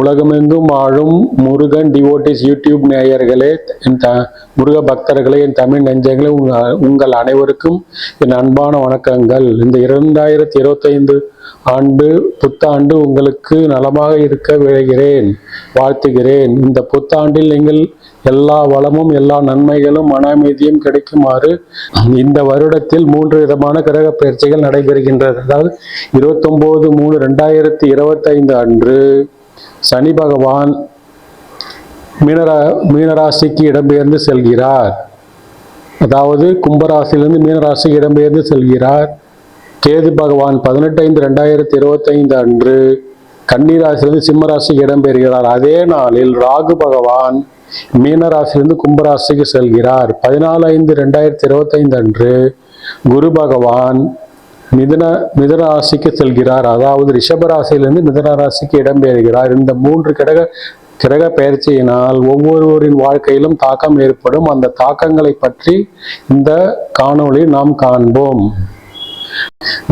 உலகமெங்கும் ஆழும் Murugan devotees YouTube நேயர்களே என் த முருக பக்தர்களே என் தமிழ் நெஞ்சங்களே உங்கள் உங்கள் அனைவருக்கும் என் அன்பான வணக்கங்கள். இந்த இரண்டாயிரத்தி இருபத்தைந்து ஆண்டு புத்தாண்டு உங்களுக்கு நலமாக இருக்க விழைகிறேன் வாழ்த்துகிறேன். இந்த புத்தாண்டில் நீங்கள் எல்லா வளமும் எல்லா நன்மைகளும் மன அமைதியும் கிடைக்குமாறு இந்த வருடத்தில் மூன்று விதமான கிரக பயிற்சிகள் நடைபெறுகின்றது அதாவது இருபத்தொம்போது மூணு ரெண்டாயிரத்தி இருபத்தைந்து அன்று சனி பகவான் மீனரா மீனராசிக்கு இடம்பெயர்ந்து செல்கிறார். அதாவது கும்பராசிலிருந்து மீனராசிக்கு இடம்பெயர்ந்து செல்கிறார். கேது பகவான் பதினெட்டு ஐந்து ரெண்டாயிரத்தி இருபத்தைந்து அன்று கன்னிராசிலிருந்து சிம்மராசிக்கு இடம்பெறுகிறார் அதே நாளில் ராகு பகவான் மீனராசிலிருந்து கும்பராசிக்கு செல்கிறார். பதினாலு ஐந்து ரெண்டாயிரத்தி இருபத்தைந்து அன்று குரு பகவான் மிதுன மிதனராசிக்கு செல்கிறார். அதாவது ரிஷபராசியிலிருந்து மிதனராசிக்கு இடம்பெறுகிறார் இந்த மூன்று கிரக கிரக பயிற்சியினால் ஒவ்வொருவரின் வாழ்க்கையிலும் தாக்கம் ஏற்படும். அந்த தாக்கங்களை பற்றி இந்த காணொளி நாம் காண்போம்.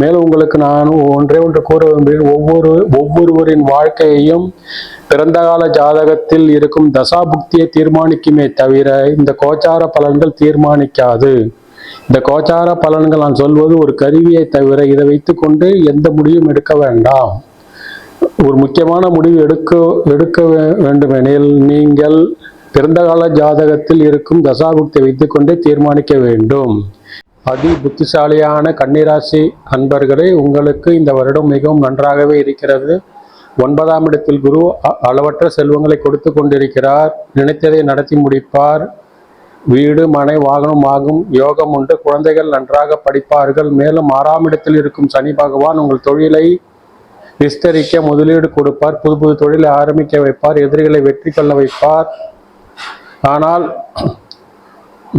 மேலும் உங்களுக்கு நான் ஒன்றே ஒன்று கூற விரும்புகிறேன். ஒவ்வொரு ஒவ்வொருவரின் வாழ்க்கையையும் பிறந்த கால ஜாதகத்தில் இருக்கும் தசாபுக்தியை தீர்மானிக்குமே தவிர இந்த கோச்சார பலன்கள் தீர்மானிக்காது. இந்த கோச்சார பலன்கள் நான் சொல்வது ஒரு கருவியை தவிர இதை வைத்துக்கொண்டு எந்த முடிவும் எடுக்க வேண்டாம். ஒரு முக்கியமான முடிவு எடுக்க எடுக்க வேண்டுமெனில் நீங்கள் பிறந்த கால ஜாதகத்தில் இருக்கும் தசாபுக்தியை வைத்துக்கொண்டே தீர்மானிக்க வேண்டும். அதி புத்திசாலியான கன்னிராசி அன்பர்களே உங்களுக்கு இந்த வருடம் மிகவும் நன்றாகவே இருக்கிறது. ஒன்பதாம் இடத்தில் குரு அளவற்ற செல்வங்களை கொடுத்து கொண்டிருக்கிறார். நினைத்ததை நடத்தி முடிப்பார். வீடு மனை வாகனம் ஆகும். யோகம் உண்டு. குழந்தைகள் நன்றாக படிப்பார்கள். மேலும் ஆறாம் இடத்தில் இருக்கும் சனி பகவான் உங்கள் தொழிலை விஸ்தரிக்க முதலீடு கொடுப்பார். புது புது தொழிலை ஆரம்பிக்க வைப்பார். எதிரிகளை வெற்றி கொள்ள வைப்பார். ஆனால்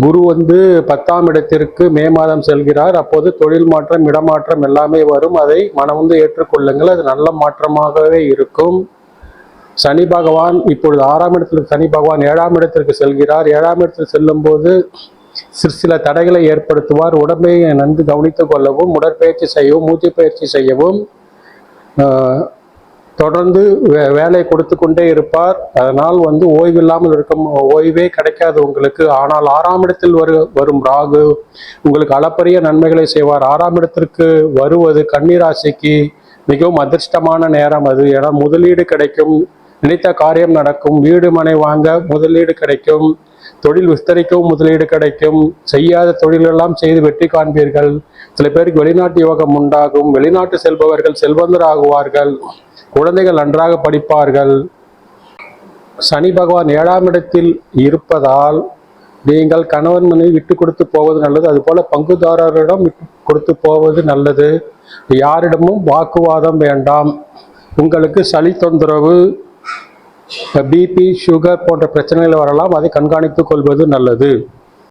குரு வந்து பத்தாம் இடத்திற்கு மே மாதம் செல்கிறார். அப்போது தொழில் மாற்றம் இடமாற்றம் எல்லாமே வரும். அதை மனமுந்து ஏற்றுக்கொள்ளுங்கள். அது நல்ல மாற்றமாகவே இருக்கும். சனி பகவான் இப்பொழுது ஆறாம் இடத்திற்கு சனி பகவான் ஏழாம் இடத்திற்கு செல்கிறார். ஏழாம் இடத்தில் செல்லும் போது சிறு சில தடைகளை ஏற்படுத்துவார். உடம்பை நன்கு கவனித்துக் கொள்ளவும் உடற்பயிற்சி செய்யவும் மூச்சு பயிற்சி செய்யவும் தொடர்ந்து வே- வேலை கொடுத்து கொண்டே இருப்பார். அதனால் வந்து ஓய்வு இல்லாமல் இருக்கும் ஓய்வே கிடைக்காது உங்களுக்கு. ஆனால் ஆறாம் இடத்தில் வரு வரும் ராகு உங்களுக்கு அளப்பரிய நன்மைகளை செய்வார். ஆறாம் இடத்திற்கு வருவது கன்னிராசிக்கு மிகவும் அதிர்ஷ்டமான நேரம் அது. ஏன்னா முதலீடு கிடைக்கும். நினைத்த காரியம் நடக்கும். வீடு மனை வாங்க முதலீடு கிடைக்கும். தொழில் விஸ்தரிக்கவும் முதலீடு கிடைக்கும். செய்யாத தொழிலெல்லாம் செய்து வெற்றி காண்பீர்கள். சில பேருக்கு வெளிநாட்டு யோகம் உண்டாகும். வெளிநாட்டு செல்பவர்கள் செல்வந்தர் ஆகுவார்கள் குழந்தைகள் நன்றாக படிப்பார்கள். சனி பகவான் ஏழாம் இடத்தில் இருப்பதால் நீங்கள் கணவன் மனைவி விட்டு கொடுத்து போவது நல்லது. அதுபோல பங்குதாரரிடம் விட்டு கொடுத்து போவது நல்லது. யாரிடமும் வாக்குவாதம் வேண்டாம். உங்களுக்கு சளி தொந்தரவு பிபி சுகர் போன்ற பிரச்சனைகள் வரலாம் அதை கண்காணித்துக் கொள்வது நல்லது.